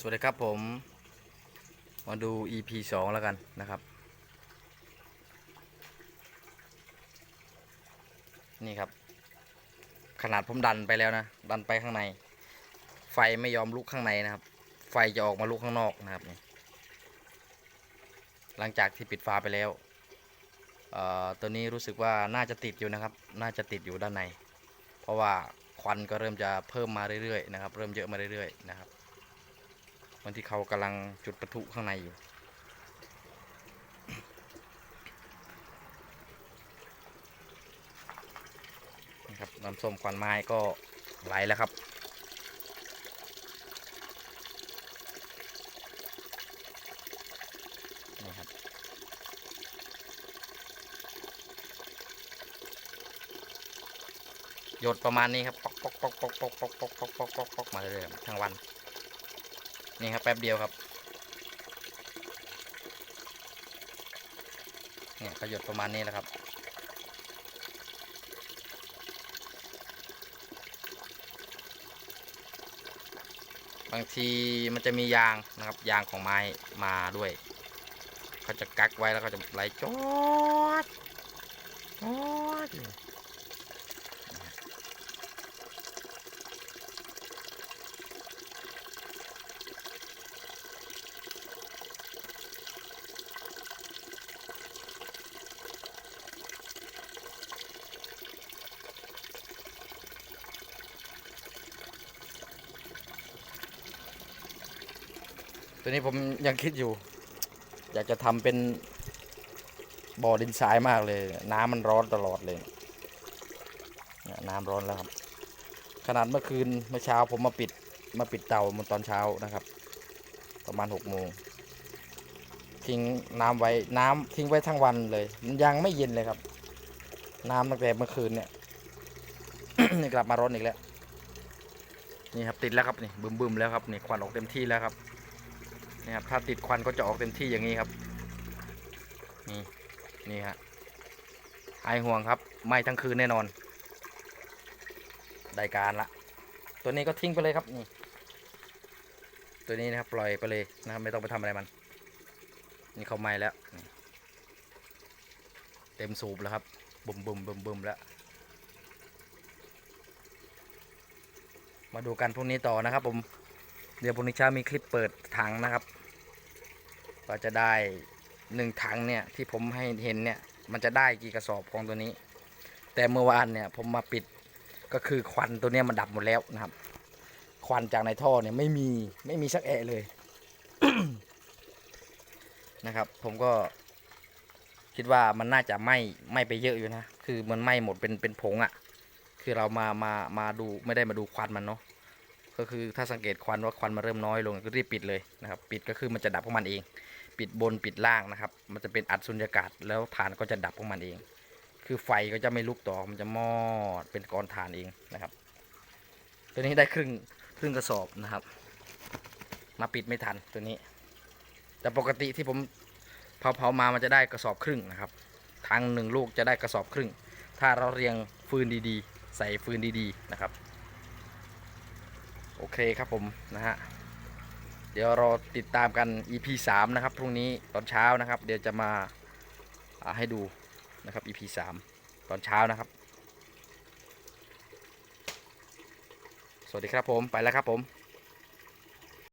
สวัสดีครับผม มาดู EP 2 แล้วกันนะครับ นี่ครับ ขนาดผมดันไปแล้วนะ ดันไปข้างใน ไฟไม่ยอมลุกข้างในนะครับ ไฟจะออกมาลุกข้างนอกนะครับนี่หลังจากที่ปิดฝาไปแล้วตัวนี้รู้สึกว่าน่าจะติดอยู่นะครับ น่าจะติดอยู่ด้านใน เพราะว่าควันก็เริ่มจะเพิ่มมาเรื่อยๆนะครับ เริ่มเยอะมาเรื่อยๆนะครับ วันที่เขากำลังจุดประทุข้างในอยู่ นะครับน้ำส้มควันไม้ก็ไหลแล้วครับนี่ครับ หยดประมาณนี้ครับ ปอกปอกปอกปอกปอกปอกปอกปอกปอกมาเรื่อยๆทั้งวัน นี่ครับแป๊บเดียวครับเนี่ยก็หยดประมาณนี้แหละครับ บางทีมันจะมียางนะครับยางของไม้มาด้วยเขาจะกักไว้แล้วก็จะไหลจอดจอด ตัวนี้ผมยังคิดอยู่ อยากจะทำเป็นบ่อดินทรายมากเลย น้ำมันร้อนตลอดเลยน้ำร้อนแล้วครับ ขนาดเมื่อคืนเมื่อเช้าผมมาปิดมาปิดเตามันตอนเช้านะครับ ประมาณหกโมงทิ้งน้ำไว้น้ำทิ้งไว้ทั้งวันเลย มันยังไม่เย็นเลยครับ น้ำตั้งแต่เมื่อคืนเนี่ยนี่กลับมาร้อนอีกแล้วนี่ครับติดแล้วครับนี่บึมบึมๆแล้วครับนี่ควันออกเต็มที่แล้วครับ นี่ครับถ้าติดควันก็จะออกเต็มที่อย่างนี้ครับ นี่นี่ฮะหายห่วงครับไหม้ทั้งคืนแน่นอน ได้การละ ตัวนี้ก็ทิ้งไปเลยครับนี่ตัวนี้นะครับปล่อยไปเลยนะครับไม่ต้องไปทำอะไรมัน นี่เขาไหม้แล้ว เต็มสูบแล้วครับบุมบุมบุมบุมแล้วมาดูกันพรุ่งนี้ต่อนะครับผม เดี๋ยวพรุ่งนี้เช้ามีคลิปเปิดถังนะครับ ก็จะได้หนึ่งถังเนี่ยที่ผมให้เห็นเนี่ยมันจะได้กี่กระสอบของตัวนี้ แต่เมื่อวานเนี่ยผมมาปิดก็คือควันตัวเนี้ยมันดับหมดแล้วนะครับ ควันจากในท่อเนี่ยไม่มีไม่มีสักแอะเลยนะครับ ผมก็คิดว่ามันน่าจะไหม้ไหม้ไปเยอะอยู่นะ คือมันไหม้หมดเป็นเป็นผงอะ่ะ คือเรามามามาดูไม่ได้มาดูควันมันเนาะ ก็คือถ้าสังเกตควันว่าควันมันเริ่มน้อยลงก็รีบปิดเลยนะครับ ปิดก็คือมันจะดับของมันเอง ปิดบนปิดล่างนะครับ มันจะเป็นอัดสุญญากาศแล้วฐานก็จะดับของมันเอง คือไฟก็จะไม่ลุกต่อมันจะมอดเป็นก้อนฐานเองนะครับ ตัวนี้ได้ครึ่งครึ่งกระสอบนะครับ มาปิดไม่ทันตัวนี้ แต่ปกติที่ผมเผาเผามามันจะได้กระสอบครึ่งนะครับทางหนึ่งลูกจะได้กระสอบครึ่ง ถ้าเราเรียงฟืนดีๆ ใส่ฟืนดีๆนะครับ โอเคครับผมนะฮะเดี๋ยวเราติดตามกัน EP 3นะครับพรุ่งนี้ตอนเช้านะครับ เดี๋ยวจะมาาให้ดูนะครับ EP 3ตอนเช้านะครับ สวัสดีครับผมไปแล้วครับผม